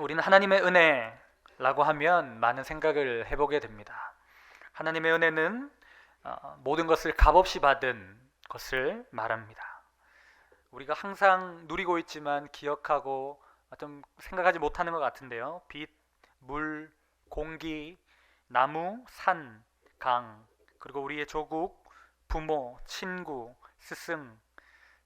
우리는 하나님의 은혜라고 하면 많은 생각을 해보게 됩니다. 하나님의 은혜는 어, 모든 것을 값없이 받은 것을 말합니다. 우리가 항상 누리고 있지만 기억하고 좀 생각하지 못하는 것 같은데요. 빛, 물, 공기, 나무, 산, 강, 그리고 우리의 조국, 부모, 친구, 스승,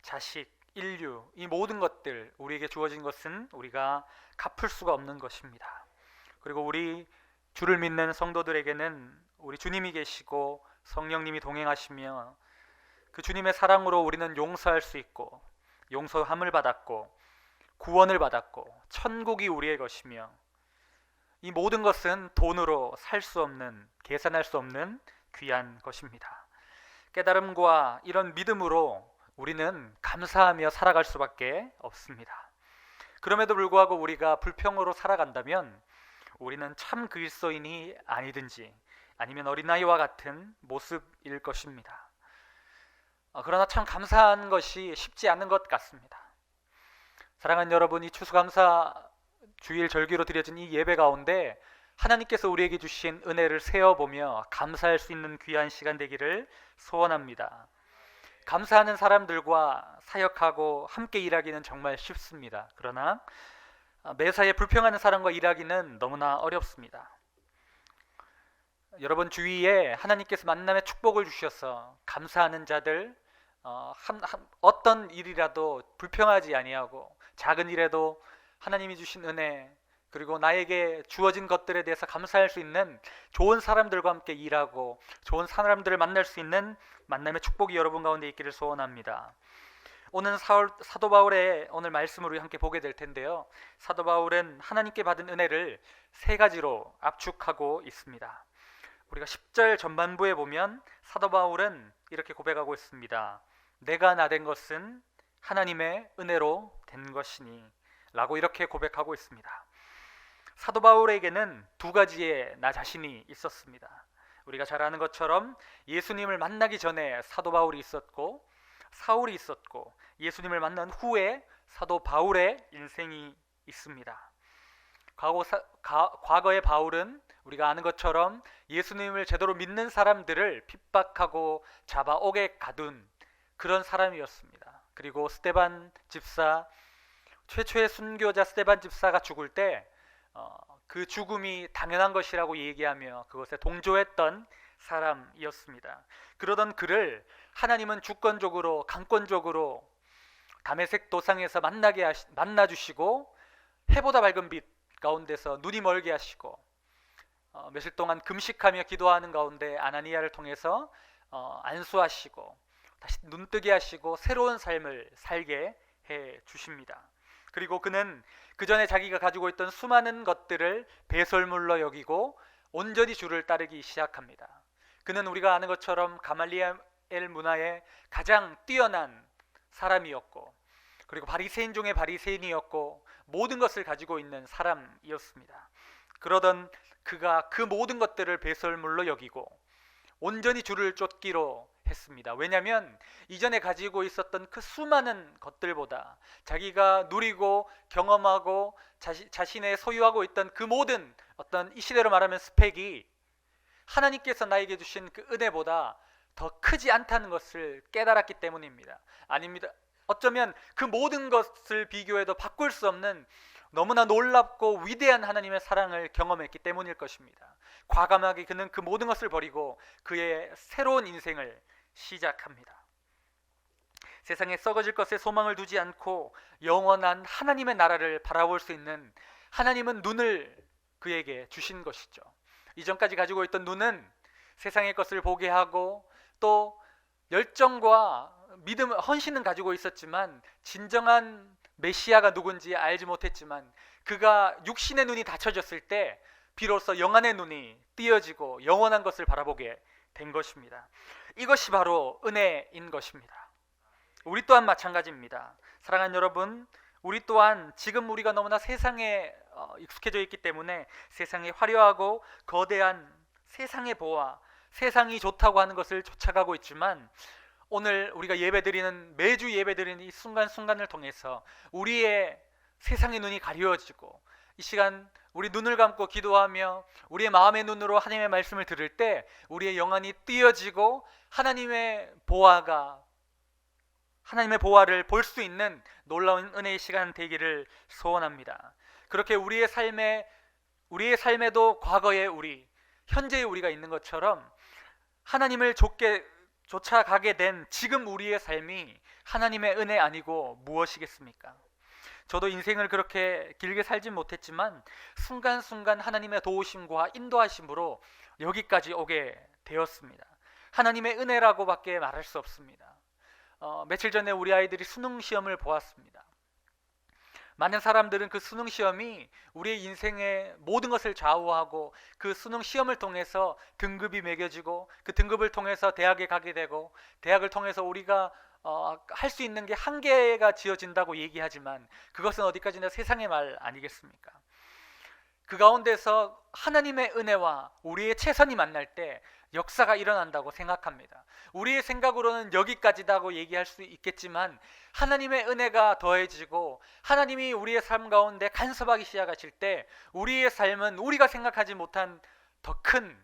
자식, 인류, 이 모든 것들 우리에게 주어진 것은 우리가 갚을 수가 없는 것입니다. 그리고 우리 주를 믿는 성도들에게는 우리 주님이 계시고 성령님이 동행하시며 그 주님의 사랑으로 우리는 용서할 수 있고 용서함을 받았고 구원을 받았고 천국이 우리의 것이며 이 모든 것은 돈으로 살 수 없는 계산할 수 없는 귀한 것입니다. 깨달음과 이런 믿음으로 우리는 감사하며 살아갈 수밖에 없습니다. 그럼에도 불구하고 우리가 불평으로 살아간다면 우리는 참 그리스도인이 아니든지 아니면 어린아이와 같은 모습일 것입니다. 어, 그러나 참 감사한 것이 쉽지 않은 것 같습니다. 사랑하는 여러분, 이 추수감사 주일 절기로 드려진 이 예배 가운데 하나님께서 우리에게 주신 은혜를 세어보며 감사할 수 있는 귀한 시간 되기를 소원합니다. 감사하는 사람들과 사역하고 함께 일하기는 정말 쉽습니다. 그러나 매사에 불평하는 사람과 일하기는 너무나 어렵습니다. 여러분 주위에 하나님께서 만남의 축복을 주셔서 감사하는 자들 어, 한, 한, 어떤 일이라도 불평하지 아니하고 작은 일에도 하나님이 주신 은혜 그리고 나에게 주어진 것들에 대해서 감사할 수 있는 좋은 사람들과 함께 일하고 좋은 사람들을 만날 수 있는 만남의 축복이 여러분 가운데 있기를 소원합니다. 오늘 사도 바울의 오늘 우리 함께 보게 될 텐데요. 사도 바울은 하나님께 받은 은혜를 세 가지로 압축하고 있습니다. 우리가 10절 전반부에 보면 사도 바울은 이렇게 고백하고 있습니다. 내가 나 된 것은 하나님의 은혜로 된 것이니 라고 이렇게 고백하고 있습니다. 사도 바울에게는 두 가지의 나 자신이 있었습니다. 우리가 잘 아는 것처럼 예수님을 만나기 전에 사도 바울이 있었고 사울이 있었고 예수님을 만난 후에 사도 바울의 인생이 있습니다. 과거 과거의 바울은 우리가 아는 것처럼 예수님을 제대로 믿는 사람들을 핍박하고 잡아 옥에 가둔 그런 사람이었습니다. 그리고 스테반 집사 최초의 순교자 스테반 집사가 죽을 때 어, 그 죽음이 당연한 것이라고 얘기하며 그것에 동조했던 사람이었습니다. 그러던 그를 하나님은 주권적으로 강권적으로 담에색 도상에서 만나게 하시, 만나 주시고 해보다 밝은 빛 가운데서 눈이 멀게 하시고 어, 며칠 동안 금식하며 기도하는 가운데 아나니아를 통해서 어, 안수하시고 다시 눈뜨게 하시고 새로운 삶을 살게 해 주십니다. 그리고 그는 그 전에 자기가 가지고 있던 수많은 것들을 배설물로 여기고 온전히 주를 따르기 시작합니다. 그는 우리가 아는 것처럼 가말리엘 문화의 가장 뛰어난 사람이었고 그리고 바리새인 중의 바리새인이었고 모든 것을 가지고 있는 사람이었습니다. 그러던 그가 그 모든 것들을 배설물로 여기고 온전히 주를 쫓기로 했습니다. 왜냐하면 이전에 가지고 있었던 그 수많은 것들보다 자기가 누리고 경험하고 자시, 자신의 소유하고 있던 그 모든 어떤 이 시대로 말하면 스펙이 하나님께서 나에게 주신 그 은혜보다 더 크지 않다는 것을 깨달았기 때문입니다. 아닙니다. 어쩌면 그 모든 것을 비교해도 바꿀 수 없는 너무나 놀랍고 위대한 하나님의 사랑을 경험했기 때문일 것입니다. 과감하게 그는 그 모든 것을 버리고 그의 새로운 인생을 시작합니다. 세상에 썩어질 것에 소망을 두지 않고 영원한 하나님의 나라를 바라볼 수 있는 하나님은 눈을 그에게 주신 것이죠. 이전까지 가지고 있던 눈은 세상의 것을 보게 하고 또 열정과 믿음, 헌신은 가지고 있었지만 진정한 메시아가 누군지 알지 못했지만 그가 육신의 눈이 닫혀졌을 때 비로소 영안의 눈이 띄어지고 영원한 것을 바라보게 된 것입니다. 이것이 바로 은혜인 것입니다. 우리 또한 마찬가지입니다. 사랑하는 여러분, 우리 또한 지금 우리가 너무나 세상에 어, 익숙해져 있기 때문에 세상에 화려하고 거대한 세상의 보아, 세상이 좋다고 하는 것을 쫓아가고 있지만 오늘 우리가 예배드리는 매주 예배드리는 이 순간순간을 통해서 우리의 세상의 눈이 가려지고 이 시간 우리 눈을 감고 기도하며 우리의 마음의 눈으로 하나님의 말씀을 들을 때 우리의 영안이 띄어지고 하나님의 보화가 하나님의 보화를 볼 수 있는 놀라운 은혜의 시간 되기를 소원합니다. 그렇게 우리의 삶에 우리의 삶에도 과거의 우리, 현재의 우리가 있는 것처럼 하나님을 좁게 쫓아가게 된 지금 우리의 삶이 하나님의 은혜 아니고 무엇이겠습니까? 저도 인생을 그렇게 길게 살진 못했지만 순간순간 하나님의 도우심과 인도하심으로 여기까지 오게 되었습니다. 하나님의 은혜라고밖에 말할 수 없습니다. 어, 며칠 전에 우리 아이들이 수능 시험을 보았습니다. 많은 사람들은 그 수능 시험이 우리의 인생의 모든 것을 좌우하고 그 수능 시험을 통해서 등급이 매겨지고 그 등급을 통해서 대학에 가게 되고 대학을 통해서 우리가 어, 할 수 있는 게 한계가 지어진다고 얘기하지만 그것은 어디까지나 세상의 말 아니겠습니까? 그 가운데서 하나님의 은혜와 우리의 최선이 만날 때 역사가 일어난다고 생각합니다. 우리의 생각으로는 여기까지다고 얘기할 수 있겠지만 하나님의 은혜가 더해지고 하나님이 우리의 삶 가운데 간섭하기 시작하실 때 우리의 삶은 우리가 생각하지 못한 더 큰,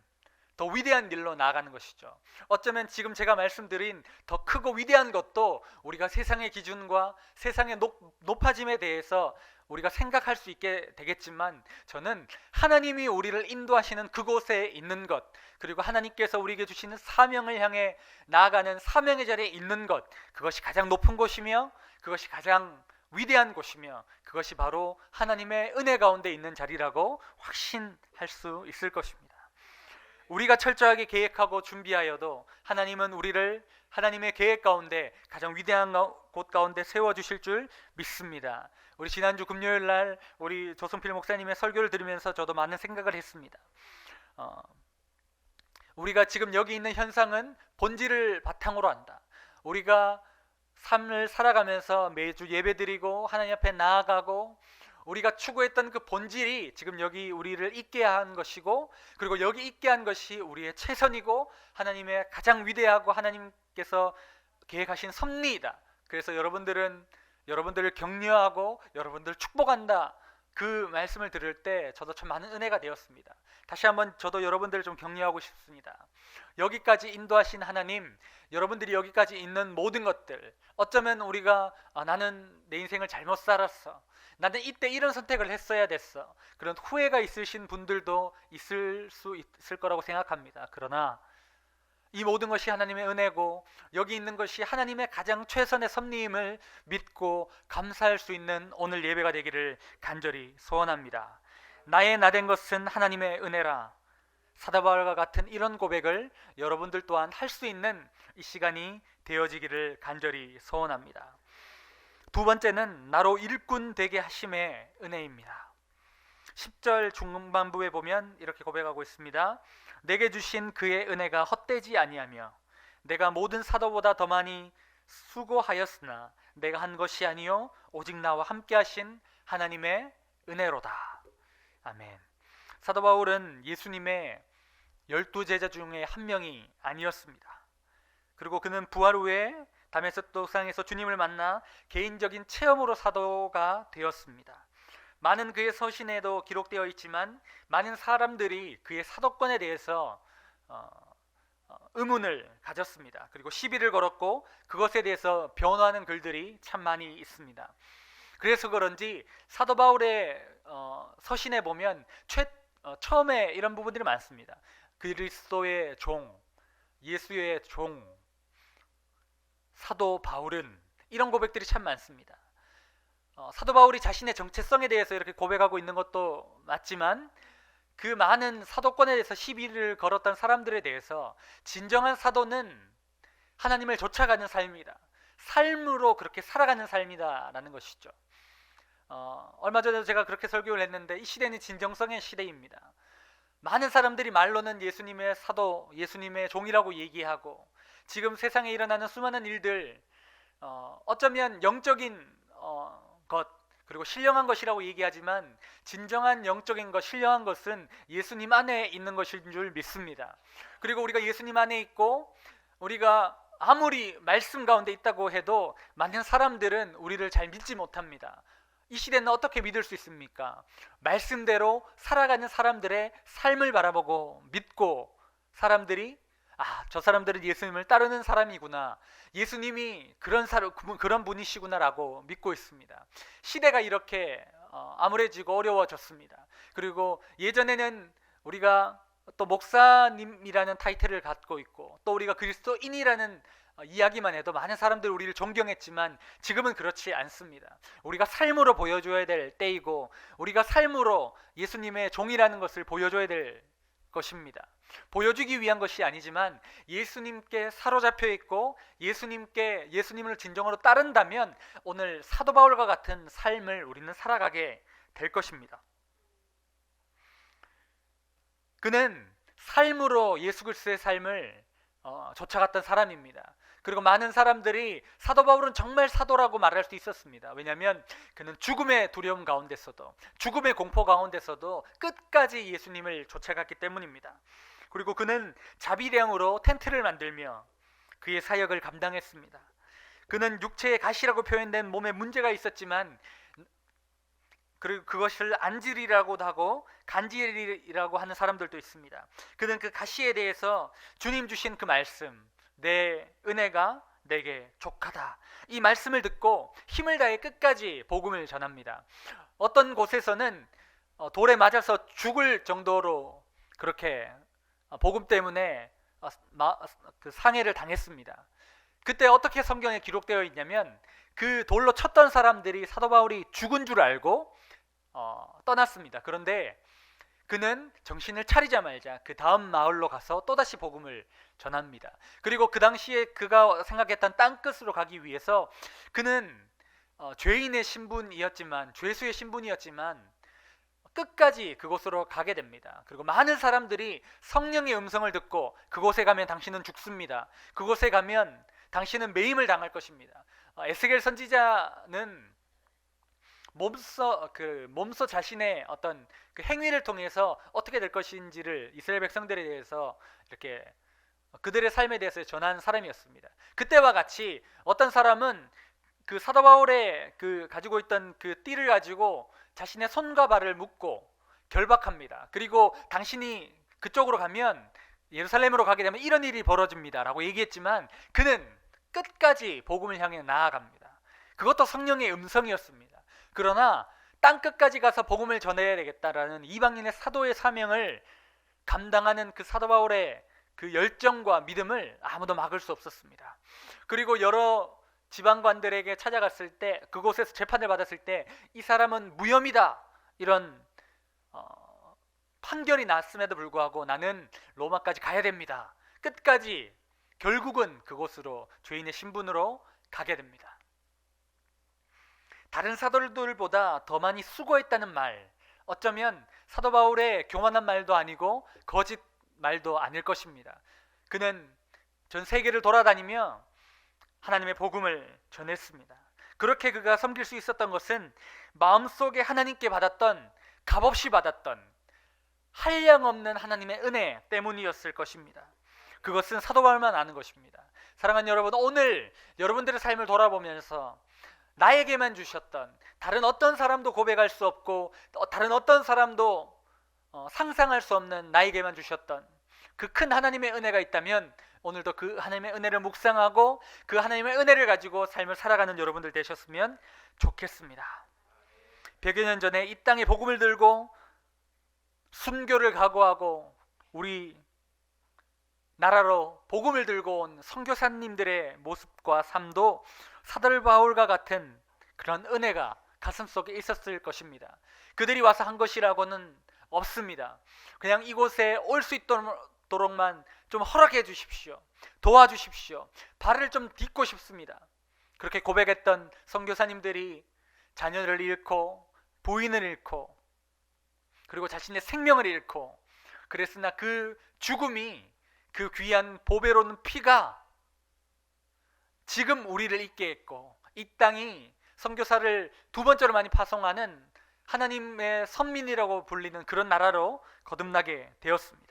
더 위대한 일로 나아가는 것이죠. 어쩌면 지금 제가 말씀드린 더 크고 위대한 것도 우리가 세상의 기준과 세상의 높, 높아짐에 대해서 우리가 생각할 수 있게 되겠지만 저는 하나님이 우리를 인도하시는 그곳에 있는 것 그리고 하나님께서 우리에게 주시는 사명을 향해 나아가는 사명의 자리에 있는 것 그것이 가장 높은 곳이며 그것이 가장 위대한 곳이며 그것이 바로 하나님의 은혜 가운데 있는 자리라고 확신할 수 있을 것입니다. 우리가 철저하게 계획하고 준비하여도 하나님은 우리를 하나님의 계획 가운데 가장 위대한 곳 가운데 세워 주실 줄 믿습니다. 우리 지난주 금요일 날 우리 조선필 목사님의 설교를 들으면서 저도 많은 생각을 했습니다. 어, 우리가 지금 여기 있는 현상은 본질을 바탕으로 한다. 우리가 삶을 살아가면서 매주 예배드리고 하나님 앞에 나아가고 우리가 추구했던 그 본질이 지금 여기 우리를 있게 한 것이고 그리고 여기 있게 한 것이 우리의 최선이고 하나님의 가장 위대하고 하나님께서 계획하신 섭리이다. 그래서 여러분들은 여러분들을 격려하고 여러분들 축복한다. 그 말씀을 들을 때 저도 참 많은 은혜가 되었습니다. 다시 한번 저도 여러분들을 좀 격려하고 싶습니다. 여기까지 인도하신 하나님, 여러분들이 여기까지 있는 모든 것들, 어쩌면 우리가 아, 나는 내 인생을 잘못 살았어. 나는 이때 이런 선택을 했어야 됐어. 그런 후회가 있으신 분들도 있을 수 있을 거라고 생각합니다. 그러나 이 모든 것이 하나님의 은혜고 여기 있는 것이 하나님의 가장 최선의 섭리임을 믿고 감사할 수 있는 오늘 예배가 되기를 간절히 소원합니다. 나의 나 된 것은 하나님의 은혜라. 사다바울과 같은 이런 고백을 여러분들 또한 할 수 있는 이 시간이 되어지기를 간절히 소원합니다. 두 번째는 나로 일꾼 되게 하심의 은혜입니다. 10절 중반부에 보면 이렇게 고백하고 있습니다. 내게 주신 그의 은혜가 헛되지 아니하며 내가 모든 사도보다 더 많이 수고하였으나 내가 한 것이 아니요 오직 나와 함께 하신 하나님의 은혜로다. 아멘. 사도 바울은 예수님의 열두 제자 중에 한 명이 아니었습니다. 그리고 그는 부활 후에 다메섹도상에서 주님을 만나 개인적인 체험으로 사도가 되었습니다. 많은 그의 서신에도 기록되어 있지만 많은 사람들이 그의 사도권에 대해서 어, 어, 의문을 가졌습니다. 그리고 시비를 걸었고 그것에 대해서 변호하는 글들이 참 많이 있습니다. 그래서 그런지 사도 바울의 어, 서신에 보면 최, 어, 처음에 이런 부분들이 많습니다. 그리스도의 종, 예수의 종, 사도 바울은 이런 고백들이 참 많습니다. 어, 사도 바울이 자신의 정체성에 대해서 이렇게 고백하고 있는 것도 맞지만 그 많은 사도권에 대해서 시비를 걸었던 사람들에 대해서 진정한 사도는 하나님을 쫓아가는 삶이다. 삶으로 그렇게 살아가는 삶이다라는 것이죠. 어, 얼마 전에 제가 그렇게 설교를 했는데 이 시대는 진정성의 시대입니다. 많은 사람들이 말로는 예수님의 사도, 예수님의 종이라고 얘기하고 지금 세상에 일어나는 수많은 일들 어, 어쩌면 영적인 어, 것 그리고 신령한 것이라고 얘기하지만 진정한 영적인 것, 신령한 것은 예수님 안에 있는 것인 줄 믿습니다. 그리고 우리가 예수님 안에 있고 우리가 아무리 말씀 가운데 있다고 해도 많은 사람들은 우리를 잘 믿지 못합니다. 이 시대는 어떻게 믿을 수 있습니까? 말씀대로 살아가는 사람들의 삶을 바라보고 믿고 사람들이 아, 저 사람들은 예수님을 따르는 사람이구나. 예수님이 그런 사람 그런 분이시구나라고 믿고 있습니다. 시대가 이렇게 어, 암울해지고 어려워졌습니다. 그리고 예전에는 우리가 또 목사님이라는 타이틀을 갖고 있고 또 우리가 그리스도인이라는 어, 이야기만 해도 많은 사람들이 우리를 존경했지만 지금은 그렇지 않습니다. 우리가 삶으로 보여줘야 될 때이고 우리가 삶으로 예수님의 종이라는 것을 보여줘야 될 것입니다. 보여주기 위한 것이 아니지만 예수님께 사로잡혀 있고 예수님께 예수님을 진정으로 따른다면 오늘 사도 바울과 같은 삶을 우리는 살아가게 될 것입니다. 그는 삶으로 예수 그리스도의 삶을 어, 쫓아갔던 사람입니다. 그리고 많은 사람들이 사도 바울은 정말 사도라고 말할 수 있었습니다. 왜냐하면 그는 죽음의 두려움 가운데서도 죽음의 공포 가운데서도 끝까지 예수님을 쫓아갔기 때문입니다. 그리고 그는 자비량으로 텐트를 만들며 그의 사역을 감당했습니다. 그는 육체의 가시라고 표현된 몸에 문제가 있었지만 그리고 그것을 안질이라고도 하고 간질이라고 하는 사람들도 있습니다. 그는 그 가시에 대해서 주님 주신 그 말씀, 내 은혜가 내게 족하다. 이 말씀을 듣고 힘을 다해 끝까지 복음을 전합니다. 어떤 곳에서는 어, 돌에 맞아서 죽을 정도로 그렇게 어, 복음 때문에 어, 그 상해를 당했습니다. 그때 어떻게 성경에 기록되어 있냐면 그 돌로 쳤던 사람들이 사도 바울이 죽은 줄 알고 떠났습니다. 그런데 그는 정신을 차리자마자 그 다음 마을로 가서 또다시 복음을 전합니다. 그리고 그 당시에 그가 생각했던 땅 끝으로 가기 위해서 그는 어, 죄인의 신분이었지만 죄수의 신분이었지만 끝까지 그곳으로 가게 됩니다. 그리고 많은 사람들이 성령의 음성을 듣고 그곳에 가면 당신은 죽습니다. 그곳에 가면 당신은 매임을 당할 것입니다. 어, 에스겔 선지자는 몸소 그 몸소 자신의 어떤 그 행위를 통해서 어떻게 될 것인지를 이스라엘 백성들에 대해서 이렇게 그들의 삶에 대해서 전한 사람이었습니다. 그때와 같이 어떤 사람은 그 사도 바울의 그 가지고 있던 그 띠를 가지고 자신의 손과 발을 묶고 결박합니다. 그리고 당신이 그쪽으로 가면 예루살렘으로 가게 되면 이런 일이 벌어집니다라고 얘기했지만 그는 끝까지 복음을 향해 나아갑니다. 그것도 성령의 음성이었습니다. 그러나 땅 끝까지 가서 복음을 전해야 되겠다라는 이방인의 사도의 사명을 감당하는 그 사도 바울의 그 열정과 믿음을 아무도 막을 수 없었습니다. 그리고 여러 지방관들에게 찾아갔을 때 그곳에서 재판을 받았을 때 이 사람은 무혐의다 이런 어, 판결이 났음에도 불구하고 나는 로마까지 가야 됩니다. 끝까지 결국은 그곳으로 죄인의 신분으로 가게 됩니다. 다른 사도들보다 더 많이 수고했다는 말, 어쩌면 사도 바울의 교만한 말도 아니고 거짓 말도 아닐 것입니다. 그는 전 세계를 돌아다니며 하나님의 복음을 전했습니다. 그렇게 그가 섬길 수 있었던 것은 마음속에 하나님께 받았던 값없이 받았던 한량 없는 하나님의 은혜 때문이었을 것입니다. 그것은 사도 바울만 아는 것입니다. 사랑하는 여러분, 오늘 여러분들의 삶을 돌아보면서 나에게만 주셨던 다른 어떤 사람도 고백할 수 없고 다른 어떤 사람도 어, 상상할 수 없는 나에게만 주셨던 그 큰 하나님의 은혜가 있다면 오늘도 그 하나님의 은혜를 묵상하고 그 하나님의 은혜를 가지고 삶을 살아가는 여러분들 되셨으면 좋겠습니다. 100여 년 전에 이 땅에 복음을 들고 순교를 각오하고 우리 나라로 복음을 들고 온 선교사님들의 모습과 삶도 사들 바울과 같은 그런 은혜가 가슴 속에 있었을 것입니다. 그들이 와서 한 것이라고는 없습니다. 그냥 이곳에 올 수 있도록만 좀 허락해 주십시오. 도와주십시오. 발을 좀 딛고 싶습니다. 그렇게 고백했던 선교사님들이 자녀를 잃고 부인을 잃고 그리고 자신의 생명을 잃고 그랬으나 그 죽음이 그 귀한 보배로는 피가 지금 우리를 있게 했고 이 땅이 선교사를 두 번째로 많이 파송하는 하나님의 선민이라고 불리는 그런 나라로 거듭나게 되었습니다.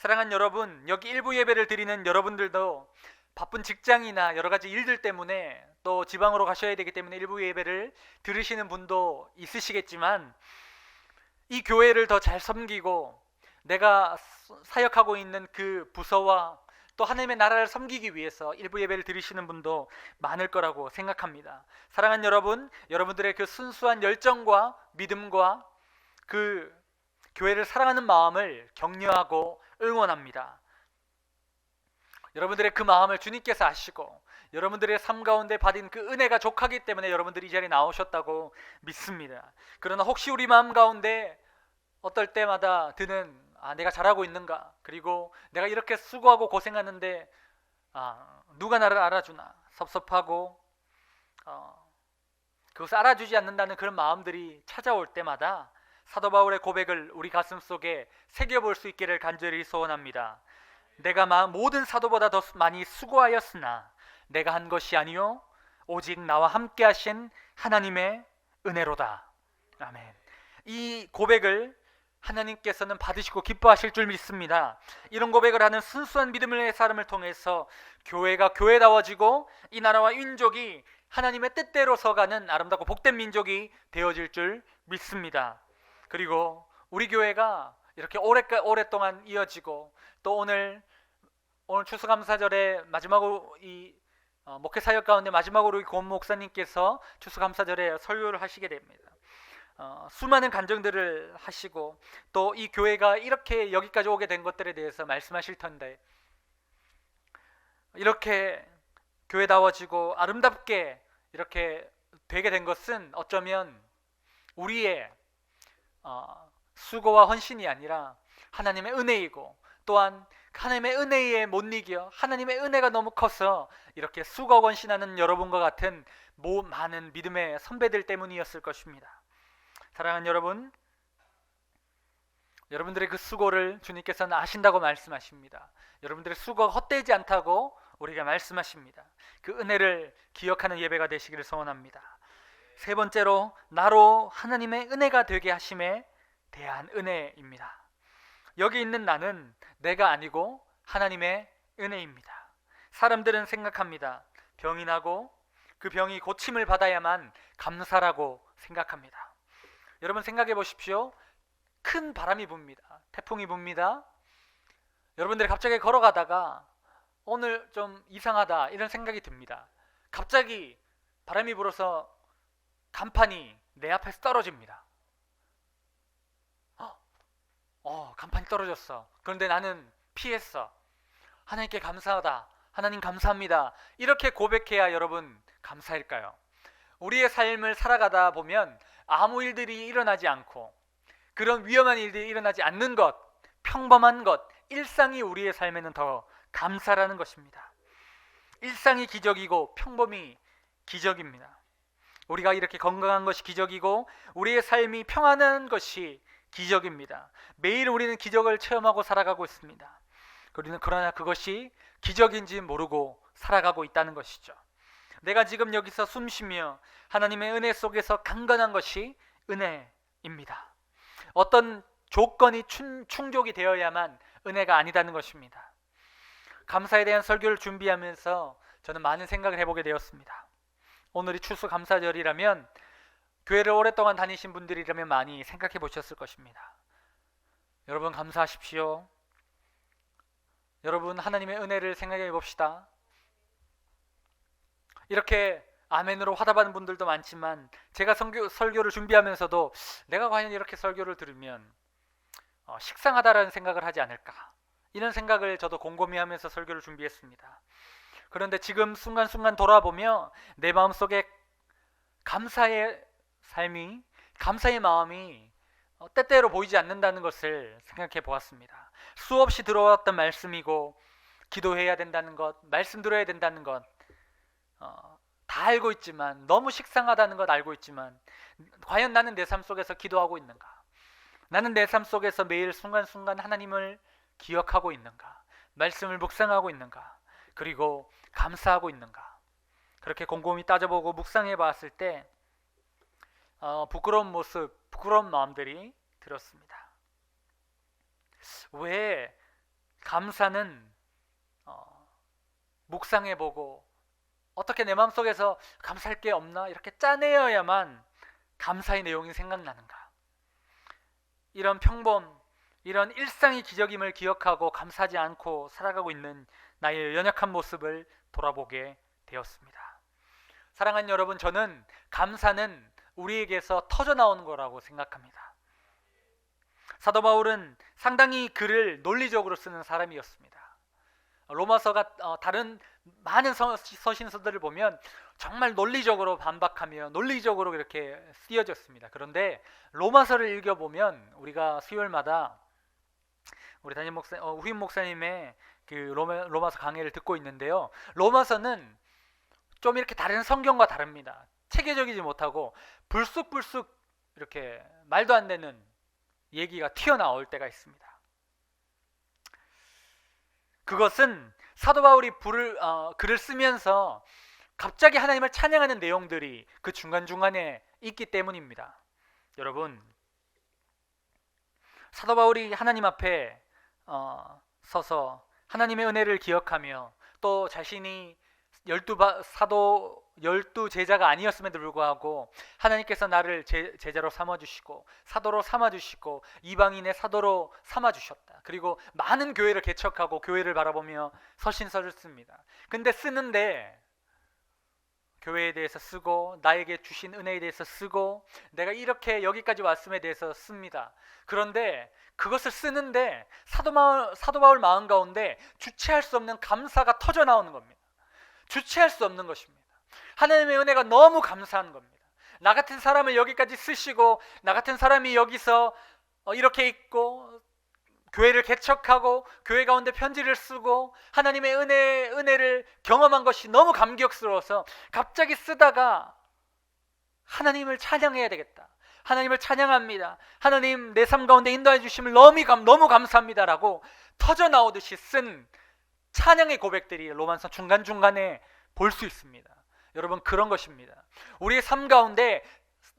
사랑하는 여러분, 여기 일부 예배를 드리는 여러분들도 바쁜 직장이나 여러 가지 일들 때문에 또 지방으로 가셔야 되기 때문에 일부 예배를 들으시는 분도 있으시겠지만 이 교회를 더 잘 섬기고 내가 사역하고 있는 그 부서와 또 하나님의 나라를 섬기기 위해서 일부 예배를 드리시는 분도 많을 거라고 생각합니다. 사랑하는 여러분, 여러분들의 그 순수한 열정과 믿음과 그 교회를 사랑하는 마음을 격려하고 응원합니다. 여러분들의 그 마음을 주님께서 아시고 여러분들의 삶 가운데 받은 그 은혜가 족하기 때문에 여러분들이 이 자리에 나오셨다고 믿습니다. 그러나 혹시 우리 마음 가운데 어떨 때마다 드는 아 내가 잘하고 있는가 그리고 내가 이렇게 수고하고 고생하는데 아 누가 나를 알아주나 섭섭하고 어, 그것을 알아주지 않는다는 그런 마음들이 찾아올 때마다 사도 바울의 고백을 우리 가슴 속에 새겨볼 수 있기를 간절히 소원합니다. 내가 마- 모든 사도보다 더 많이 수고하였으나 내가 한 것이 아니요 오직 나와 함께 하신 하나님의 은혜로다. 아멘. 이 고백을 하나님께서는 받으시고 기뻐하실 줄 믿습니다. 이런 고백을 하는 순수한 믿음의 사람을 통해서 교회가 교회다워지고 이 나라와 민족이 하나님의 뜻대로 서가는 아름답고 복된 민족이 되어질 줄 믿습니다. 그리고 우리 교회가 이렇게 오래 오랫동안 이어지고 또 오늘 오늘 추수감사절에 마지막으로 이 어, 목회 사역 가운데 마지막으로 이권 목사님께서 추수감사절에 설교를 하시게 됩니다. 어, 수많은 간증들을 하시고 또 이 교회가 이렇게 여기까지 오게 된 것들에 대해서 말씀하실 텐데 이렇게 교회다워지고 아름답게 이렇게 되게 된 것은 어쩌면 우리의 어, 수고와 헌신이 아니라 하나님의 은혜이고 또한 하나님의 은혜에 못 이겨 하나님의 은혜가 너무 커서 이렇게 수고 헌신하는 여러분과 같은 모 많은 믿음의 선배들 때문이었을 것입니다. 사랑하는 여러분, 여러분들의 그 수고를 주님께서는 아신다고 말씀하십니다. 여러분들의 수고가 헛되지 않다고 우리가 말씀하십니다. 그 은혜를 기억하는 예배가 되시기를 소원합니다. 세 번째로 나로 하나님의 은혜가 되게 하심에 대한 은혜입니다. 여기 있는 나는 내가 아니고 하나님의 은혜입니다. 사람들은 생각합니다. 병이 나고 그 병이 고침을 받아야만 감사라고 생각합니다. 여러분 생각해 보십시오. 큰 바람이 붑니다. 태풍이 붑니다. 여러분들이 갑자기 걸어가다가 오늘 좀 이상하다 이런 생각이 듭니다. 갑자기 바람이 불어서 간판이 내 앞에서 떨어집니다. 어, 어, 간판이 떨어졌어. 그런데 나는 피했어. 하나님께 감사하다. 하나님 감사합니다. 이렇게 고백해야 여러분 감사일까요? 우리의 삶을 살아가다 보면 아무 일들이 일어나지 않고 그런 위험한 일들이 일어나지 않는 것, 평범한 것, 일상이 우리의 삶에는 더 감사라는 것입니다. 일상이 기적이고 평범이 기적입니다. 우리가 이렇게 건강한 것이 기적이고 우리의 삶이 평안한 것이 기적입니다. 매일 우리는 기적을 체험하고 살아가고 있습니다. 우리는 그러나 그것이 기적인지 모르고 살아가고 있다는 것이죠. 내가 지금 여기서 숨 쉬며 하나님의 은혜 속에서 강건한 것이 은혜입니다. 어떤 조건이 충, 충족이 되어야만 은혜가 아니다는 것입니다. 감사에 대한 설교를 준비하면서 저는 많은 생각을 해보게 되었습니다. 오늘이 추수 감사절이라면 교회를 오랫동안 다니신 분들이라면 많이 생각해 보셨을 것입니다. 여러분 감사하십시오. 여러분 하나님의 은혜를 생각해 봅시다. 이렇게 아멘으로 화답하는 분들도 많지만 제가 설교, 설교를 준비하면서도 내가 과연 이렇게 설교를 들으면 어, 식상하다라는 생각을 하지 않을까 이런 생각을 저도 곰곰이 하면서 설교를 준비했습니다. 그런데 지금 순간순간 돌아보며 내 마음속에 감사의 삶이 감사의 마음이 어, 때때로 보이지 않는다는 것을 생각해 보았습니다. 수없이 들어왔던 말씀이고 기도해야 된다는 것, 말씀 들어야 된다는 것, 어, 다 알고 있지만 너무 식상하다는 것 알고 있지만 과연 나는 내 삶 속에서 기도하고 있는가? 나는 내 삶 속에서 매일 순간순간 하나님을 기억하고 있는가? 말씀을 묵상하고 있는가? 그리고 감사하고 있는가? 그렇게 곰곰이 따져보고 묵상해 봤을 때 어, 부끄러운 모습, 부끄러운 마음들이 들었습니다. 왜 감사는 어, 묵상해 보고 어떻게 내 마음속에서 감사할 게 없나 이렇게 짜내어야만 감사의 내용이 생각나는가? 이런 평범, 이런 일상이 기적임을 기억하고 감사하지 않고 살아가고 있는 나의 연약한 모습을 돌아보게 되었습니다. 사랑하는 여러분, 저는 감사는 우리에게서 터져 나오는 거라고 생각합니다. 사도 바울은 상당히 글을 논리적으로 쓰는 사람이었습니다. 로마서가 어, 다른 많은 서, 서신서들을 보면 정말 논리적으로 반박하며 논리적으로 이렇게 쓰여졌습니다. 그런데 로마서를 읽어보면 우리가 수요일마다 우리 담임 목사, 어, 후임 목사님의 그 로마, 로마서 강의를 듣고 있는데요. 로마서는 좀 이렇게 다른 성경과 다릅니다. 체계적이지 못하고 불쑥불쑥 이렇게 말도 안 되는 얘기가 튀어나올 때가 있습니다. 그것은 사도 바울이 불을, 어, 글을 쓰면서 갑자기 하나님을 찬양하는 내용들이 그 중간중간에 있기 때문입니다. 여러분, 사도 바울이 하나님 앞에 어, 서서 하나님의 은혜를 기억하며 또 자신이 열두 바, 사도 열두 제자가 아니었음에도 불구하고 하나님께서 나를 제, 제자로 삼아 주시고 사도로 삼아 주시고 이방인의 사도로 삼아 주셨다. 그리고 많은 교회를 개척하고 교회를 바라보며 서신서를 씁니다. 근데 쓰는데 교회에 대해서 쓰고 나에게 주신 은혜에 대해서 쓰고 내가 이렇게 여기까지 왔음에 대해서 씁니다. 그런데 그것을 쓰는데 사도 바울, 사도 바울 마음 가운데 주체할 수 없는 감사가 터져 나오는 겁니다. 주체할 수 없는 것입니다. 하나님의 은혜가 너무 감사한 겁니다. 나 같은 사람을 여기까지 쓰시고 나 같은 사람이 여기서 어, 이렇게 있고 교회를 개척하고 교회 가운데 편지를 쓰고 하나님의 은혜 은혜를 경험한 것이 너무 감격스러워서 갑자기 쓰다가 하나님을 찬양해야 되겠다. 하나님을 찬양합니다. 하나님 내 삶 가운데 인도해 주심을 너무 감 너무 감사합니다라고 터져 나오듯이 쓴 찬양의 고백들이 로만서 중간 중간에 볼 수 있습니다. 여러분 그런 것입니다. 우리의 삶 가운데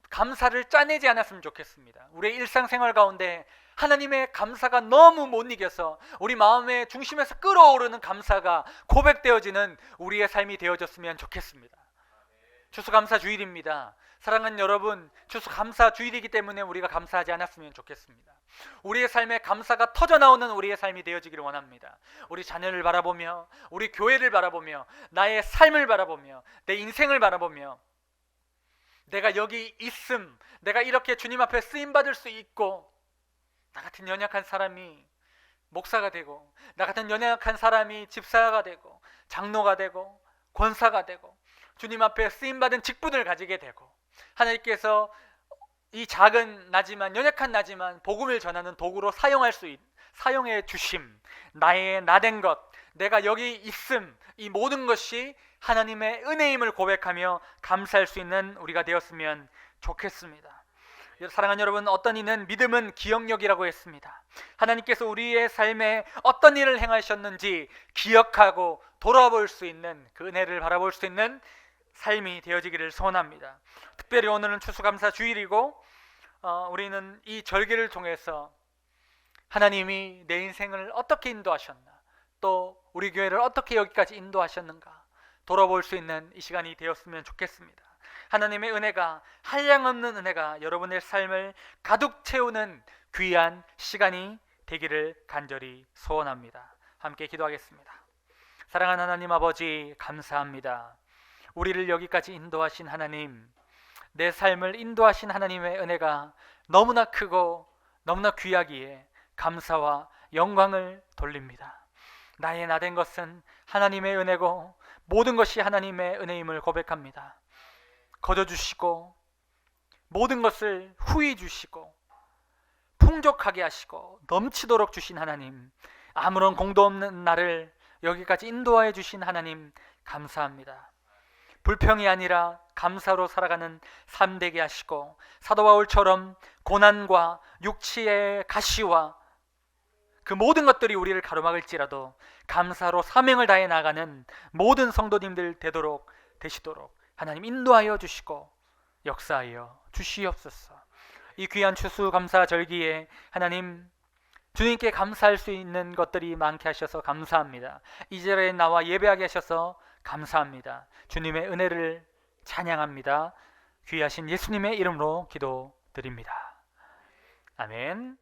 감사를 짜내지 않았으면 좋겠습니다. 우리의 일상생활 가운데 하나님의 감사가 너무 못 이겨서 우리 마음의 중심에서 끓어오르는 감사가 고백되어지는 우리의 삶이 되어졌으면 좋겠습니다. 추수감사 주일입니다. 사랑하는 여러분, 추수감사 주일이기 때문에 우리가 감사하지 않았으면 좋겠습니다. 우리의 삶에 감사가 터져 나오는 우리의 삶이 되어지기를 원합니다. 우리 자녀를 바라보며, 우리 교회를 바라보며, 나의 삶을 바라보며, 내 인생을 바라보며, 내가 여기 있음, 내가 이렇게 주님 앞에 쓰임 받을 수 있고, 나 같은 연약한 사람이 목사가 되고, 나 같은 연약한 사람이 집사가 되고, 장로가 되고, 권사가 되고, 주님 앞에 쓰임 받은 직분을 가지게 되고, 하나님께서 이 작은 나지만 연약한 나지만 복음을 전하는 도구로 사용할 수 있, 사용해 주심, 나의 나된 것, 내가 여기 있음, 이 모든 것이 하나님의 은혜임을 고백하며 감사할 수 있는 우리가 되었으면 좋겠습니다. 사랑하는 여러분, 어떤 이는 믿음은 기억력이라고 했습니다. 하나님께서 우리의 삶에 어떤 일을 행하셨는지 기억하고 돌아볼 수 있는 그 은혜를 바라볼 수 있는 삶이 되어지기를 소원합니다. 특별히 오늘은 추수감사 주일이고 어, 우리는 이 절기를 통해서 하나님이 내 인생을 어떻게 인도하셨나 또 우리 교회를 어떻게 여기까지 인도하셨는가 돌아볼 수 있는 이 시간이 되었으면 좋겠습니다. 하나님의 은혜가 한량없는 은혜가 여러분의 삶을 가득 채우는 귀한 시간이 되기를 간절히 소원합니다. 함께 기도하겠습니다. 사랑하는 하나님 아버지 감사합니다. 우리를 여기까지 인도하신 하나님, 내 삶을 인도하신 하나님의 은혜가 너무나 크고 너무나 귀하기에 감사와 영광을 돌립니다. 나의 나된 것은 하나님의 은혜고 모든 것이 하나님의 은혜임을 고백합니다. 거저 주시고 모든 것을 후히 주시고 풍족하게 하시고 넘치도록 주신 하나님, 아무런 공도 없는 나를 여기까지 인도하여 주신 하나님 감사합니다. 불평이 아니라 감사로 살아가는 삶 되게 하시고 사도 바울처럼 고난과 육치의 가시와 그 모든 것들이 우리를 가로막을지라도 감사로 사명을 다해 나가는 모든 성도님들 되도록 되시도록 하나님 인도하여 주시고 역사하여 주시옵소서. 이 귀한 추수 감사 절기에 하나님 주님께 감사할 수 있는 것들이 많게 하셔서 감사합니다. 이 자리에 나와 예배하게 하셔서 감사합니다. 주님의 은혜를 찬양합니다. 귀하신 예수님의 이름으로 기도드립니다. 아멘.